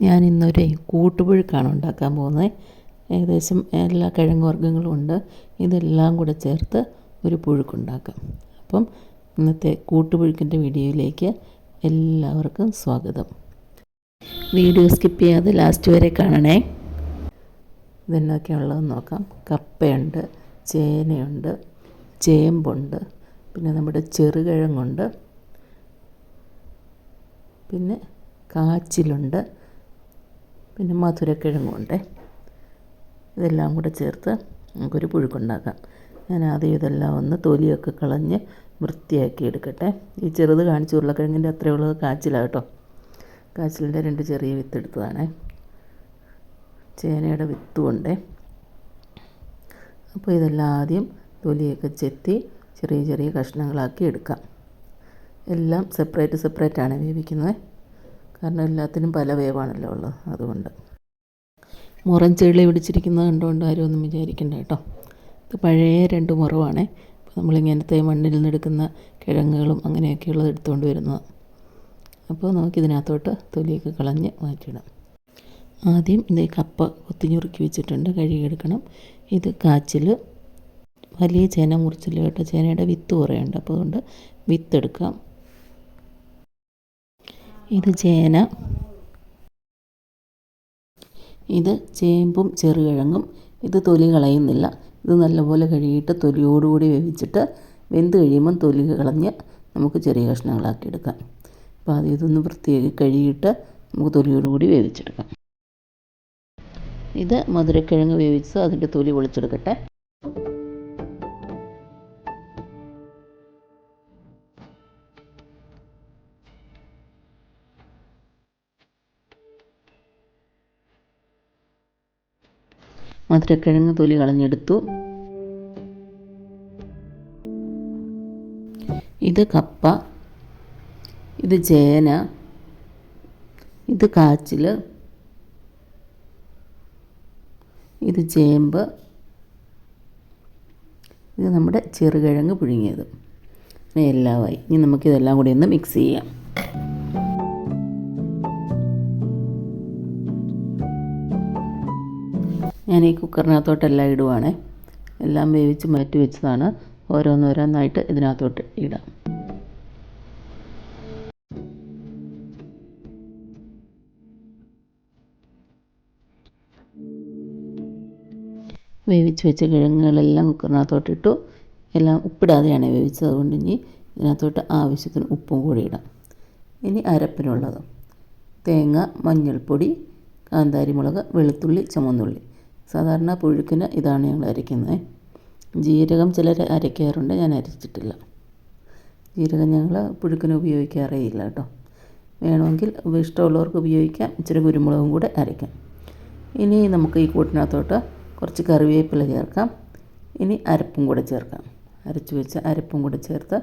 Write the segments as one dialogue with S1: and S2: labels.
S1: ഞാൻ ഇന്നൊരു കൂട്ടുപുഴുക്കാണ് ഉണ്ടാക്കാൻ പോകുന്നത്. ഏകദേശം എല്ലാ കിഴങ്ങ് വർഗങ്ങളും ഉണ്ട്. ഇതെല്ലാം കൂടെ ചേർത്ത് ഒരു പുഴുക്കുണ്ടാക്കാം. അപ്പം ഇന്നത്തെ കൂട്ടുപുഴുക്കിന്റെ വീഡിയോയിലേക്ക് എല്ലാവർക്കും സ്വാഗതം. വീഡിയോ സ്കിപ്പ് ചെയ്യാതെ ലാസ്റ്റ് വരെ കാണണേ. ഇതെന്നൊക്കെയുള്ളതെന്ന് നോക്കാം. കപ്പയുണ്ട് ചേനയുണ്ട് ചേമ്പുണ്ട് പിന്നെ നമ്മുടെ ചെറുകിഴങ്ങുണ്ട് പിന്നെ കാച്ചിലുണ്ട് പിന്നെ മധുരക്കിഴങ്ങുണ്ട് ഇതെല്ലാം കൂടെ ചേർത്ത് നമുക്കൊരു പുഴുക്കുണ്ടാക്കാം. ഞാൻ ആദ്യം ഇതെല്ലാം ഒന്ന് തൊലിയൊക്കെ കളഞ്ഞ് വൃത്തിയാക്കി എടുക്കട്ടെ. ഈ ചെറുത് കാണിച്ച ഉരുളക്കിഴങ്ങിന്റെ അത്രയുള്ളത് കാച്ചിലാണ് കേട്ടോ. കാച്ചിലിന്റെ രണ്ട് ചെറിയ വിത്ത് എടുത്തതാണ്. ചേനയുടെ വിത്തുമുണ്ട്. അപ്പോൾ ഇതെല്ലാം ആദ്യം തൊലിയൊക്കെ ചെത്തി ചെറിയ ചെറിയ കഷ്ണങ്ങളാക്കി എടുക്കാം. എല്ലാം സെപ്പറേറ്റ് സെപ്പറേറ്റ് ആണ് വേവിക്കുന്നത്. കാരണം എല്ലാത്തിനും പല വേവാണല്ലോ ഉള്ളത് അതുകൊണ്ട്. മുറം ചെളി പിടിച്ചിരിക്കുന്നത് കണ്ടുകൊണ്ട് ആരും ഒന്നും വിചാരിക്കണ്ട കേട്ടോ. ഇത് പഴയ രണ്ട് മുറവാണ്. അപ്പോൾ നമ്മളിങ്ങനത്തെ മണ്ണിൽ നിന്നെടുക്കുന്ന കിഴങ്ങുകളും അങ്ങനെയൊക്കെയുള്ളത് എടുത്തുകൊണ്ട് വരുന്നത്. അപ്പോൾ നമുക്കിതിനകത്തോട്ട് തൊലിയൊക്കെ കളഞ്ഞ് മാറ്റിയിടാം. ആദ്യം ഇത് കപ്പ കൊത്തിഞ്ഞുറുക്കി വെച്ചിട്ടുണ്ട്. കഴുകിയെടുക്കണം ഇത് കാച്ചിൽ വലിയ ചേന മുറിച്ചില്ല കേട്ടോ. ചേനയുടെ വിത്ത് കുറേയുണ്ട്. അപ്പോൾ അതുകൊണ്ട് വിത്തെടുക്കാം ഇത് ചേന. ഇത് ചേമ്പും ചെറുകിഴങ്ങും. ഇത് തൊലി കളയുന്നില്ല. ഇത് നല്ലപോലെ കഴുകിയിട്ട് തൊലിയോടുകൂടി വേവിച്ചിട്ട് വെന്ത് കഴിയുമ്പം തൊലി കളഞ്ഞ് നമുക്ക് ചെറിയ കഷ്ണങ്ങളാക്കി എടുക്കാം. അപ്പോൾ ആദ്യം ഇതൊന്ന് വൃത്തിയാക്കി കഴുകിയിട്ട് നമുക്ക് തൊലിയോടുകൂടി വേവിച്ചെടുക്കാം. ഇത് മധുരക്കിഴങ്ങ് വേവിച്ച് അതിന്റെ തൊലി പൊളിച്ചെടുക്കട്ടെ. മധുരക്കിഴങ്ങ് തൊലി കളഞ്ഞെടുത്തു. ഇത് കപ്പ ഇത് ചേന ഇത് കാച്ചിൽ ഇത് ചേമ്പ് ഇത് നമ്മുടെ ചെറുകിഴങ്ങ് പുഴുങ്ങിയത്. എല്ലാമായി ഇനി നമുക്കിതെല്ലാം കൂടി ഒന്ന് മിക്സ് ചെയ്യാം. ഞാൻ ഈ കുക്കറിനകത്തോട്ടെല്ലാം ഇടുവാണേ. എല്ലാം വേവിച്ച് മാറ്റി വെച്ചതാണ്. ഓരോന്നോരോന്നായിട്ട് ഇതിനകത്തോട്ട് ഇടാം. വേവിച്ച് വെച്ച കിഴങ്ങുകളെല്ലാം കുക്കറിനകത്തോട്ടിട്ടു. എല്ലാം ഉപ്പിടാതെയാണ് വേവിച്ചത്. അതുകൊണ്ട് ഇനി ഇതിനകത്തോട്ട് ആവശ്യത്തിന് ഉപ്പും കൂടി ഇടാം. ഇനി അരപ്പിനുള്ളത്. തേങ്ങ മഞ്ഞൾപ്പൊടി കാന്താരിമുളക് വെളുത്തുള്ളി ചുമന്നുള്ളി. സാധാരണ പുഴുക്കിന് ഇതാണ് ഞങ്ങൾ അരയ്ക്കുന്നത് ജീരകം ചിലർ അരയ്ക്കാറുണ്ട് ഞാൻ അരച്ചിട്ടില്ല. ജീരകം ഞങ്ങൾ പുഴുക്കിന് ഉപയോഗിക്കാറേ ഇല്ല കേട്ടോ. വേണമെങ്കിൽ ഇഷ്ടമുള്ളവർക്ക് ഉപയോഗിക്കാം ഇച്ചിരി കുരുമുളകും കൂടെ അരയ്ക്കാം. ഇനി നമുക്ക് ഈ കൂട്ടിനകത്തോട്ട് കുറച്ച് കറിവേപ്പില ചേർക്കാം. ഇനി അരപ്പും കൂടെ ചേർക്കാം. അരച്ചു വെച്ച് അരപ്പും കൂടെ ചേർത്ത്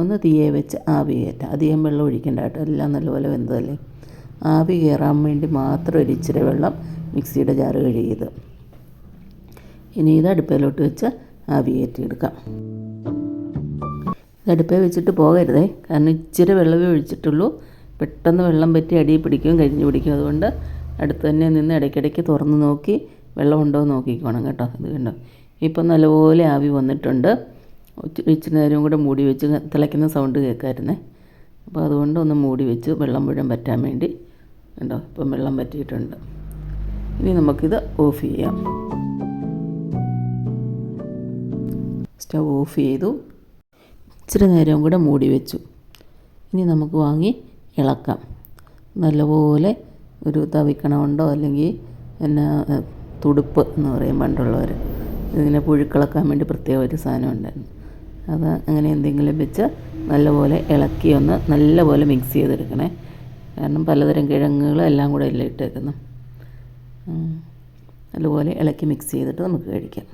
S1: ഒന്ന് തീയെ വെച്ച് ആവി കയറ്റാം. അധികം വെള്ളം ഒഴിക്കേണ്ട കേട്ടോ എല്ലാം നല്ലപോലെ വെന്തതല്ലേ. ആവി കയറാൻ വേണ്ടി മാത്രം ഒരു ഇച്ചിരി വെള്ളം മിക്സിയുടെ ജാറ് കഴുകിയത്. ഇനി ഇത് അടുപ്പയിലോട്ട് വെച്ച് ആവി കയറ്റിയെടുക്കാം. ഇത് അടുപ്പേ വെച്ചിട്ട് പോകരുതേ. കാരണം ഇച്ചിരി വെള്ളമേ ഒഴിച്ചിട്ടുള്ളൂ. പെട്ടെന്ന് വെള്ളം പറ്റി അടിയിൽ പിടിക്കും കരിഞ്ഞു പിടിക്കും അതുകൊണ്ട് അടുത്ത് തന്നെ നിന്ന് ഇടയ്ക്കിടയ്ക്ക് തുറന്ന് നോക്കി വെള്ളം ഉണ്ടോ എന്ന് നോക്കിക്കോണം കേട്ടോ. ഇത് കണ്ടോ? ഇപ്പം നല്ലപോലെ ആവി വന്നിട്ടുണ്ട്. ഇച്ചിരി നേരം കൂടെ മൂടി വെച്ച് തിളയ്ക്കുന്ന സൗണ്ട് കേൾക്കാമായിരുന്നേ അപ്പോൾ അതുകൊണ്ട് ഒന്ന് മൂടി വെച്ച് വെള്ളം മുഴുവൻ പറ്റാൻ വേണ്ടി കണ്ടോ? ഇപ്പം വെള്ളം പറ്റിയിട്ടുണ്ട് ഇനി നമുക്കിത് ഓഫ് ചെയ്യാം. സ്റ്റവ് ഓഫ് ചെയ്തു. ഇച്ചിരി നേരം കൂടെ മൂടി വെച്ചു. ഇനി നമുക്ക് വാങ്ങി ഇളക്കാം. നല്ലപോലെ ഒരു തവിക്കണമുണ്ടോ അല്ലെങ്കിൽ എന്നാ തുടുപ്പ് എന്ന് പറയും പണ്ടുള്ളവർ ഇതിനെ പുഴുക്കിളക്കാൻ വേണ്ടി പ്രത്യേക ഒരു സാധനം ഉണ്ടായിരുന്നു. അത് അങ്ങനെ എന്തെങ്കിലും വെച്ച് നല്ലപോലെ ഇളക്കി ഒന്ന് നല്ലപോലെ മിക്സ് ചെയ്തെടുക്കണേ. കാരണം പലതരം കിഴങ്ങുകൾ എല്ലാം കൂടെ അല്ലേ ഇട്ടേക്കുന്നത് നല്ലപോലെ ഇളക്കി മിക്സ് ചെയ്തിട്ട് നമുക്ക് കഴിക്കാം.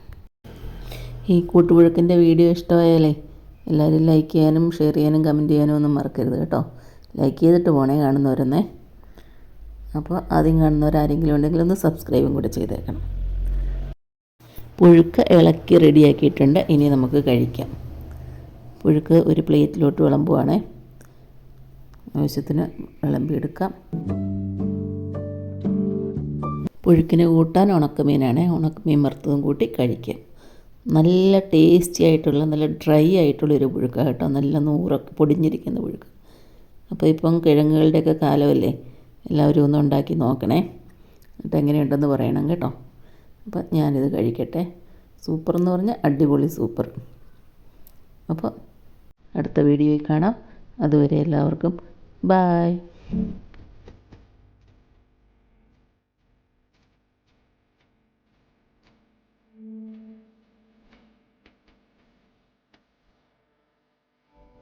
S1: ഈ കൂട്ടുപുഴുക്കിന്റെ വീഡിയോ ഇഷ്ടമായാലേ എല്ലാവരും ലൈക്ക് ചെയ്യാനും ഷെയർ ചെയ്യാനും കമന്റ് ചെയ്യാനും ഒന്നും മറക്കരുത് കേട്ടോ. ലൈക്ക് ചെയ്തിട്ട് പോണേ കാണുന്നവരെന്നേ. അപ്പോൾ ആദ്യം കാണുന്നവരാരെങ്കിലും ഉണ്ടെങ്കിൽ ഒന്ന് സബ്സ്ക്രൈബും കൂടെ ചെയ്തേക്കണം. പുഴുക്ക് ഇളക്കി റെഡിയാക്കിയിട്ടുണ്ട്. ഇനി നമുക്ക് കഴിക്കാം. പുഴുക്ക് ഒരു പ്ലേറ്റിലോട്ട് വിളമ്പുവാണേ. ആവശ്യത്തിന് വിളമ്പിയെടുക്കാം. പുഴുക്കിന് കൂട്ടാൻ ഉണക്കമീനാണ്. ഉണക്കമീൻ വറുത്തതും കൂട്ടി കഴിക്കുക നല്ല ടേസ്റ്റി ആയിട്ടുള്ള നല്ല ഡ്രൈ ആയിട്ടുള്ള ഒരു പുഴുക്കാണ് കേട്ടോ. നല്ല നൂറൊക്കെ പൊടിഞ്ഞിരിക്കുന്ന പുഴുക്ക്. അപ്പോൾ ഇപ്പം കിഴങ്ങുകളുടെയൊക്കെ കാലമല്ലേ? എല്ലാവരും ഒന്ന് ഉണ്ടാക്കി നോക്കണേ. എന്നിട്ട് എങ്ങനെയുണ്ടെന്ന് പറയണം കേട്ടോ. അപ്പം ഞാനിത് കഴിക്കട്ടെ. സൂപ്പർ എന്ന് പറഞ്ഞാൽ അടിപൊളി സൂപ്പർ അപ്പോൾ അടുത്ത വീഡിയോയിൽ കാണാം. അതുവരെ എല്ലാവർക്കും ബായ്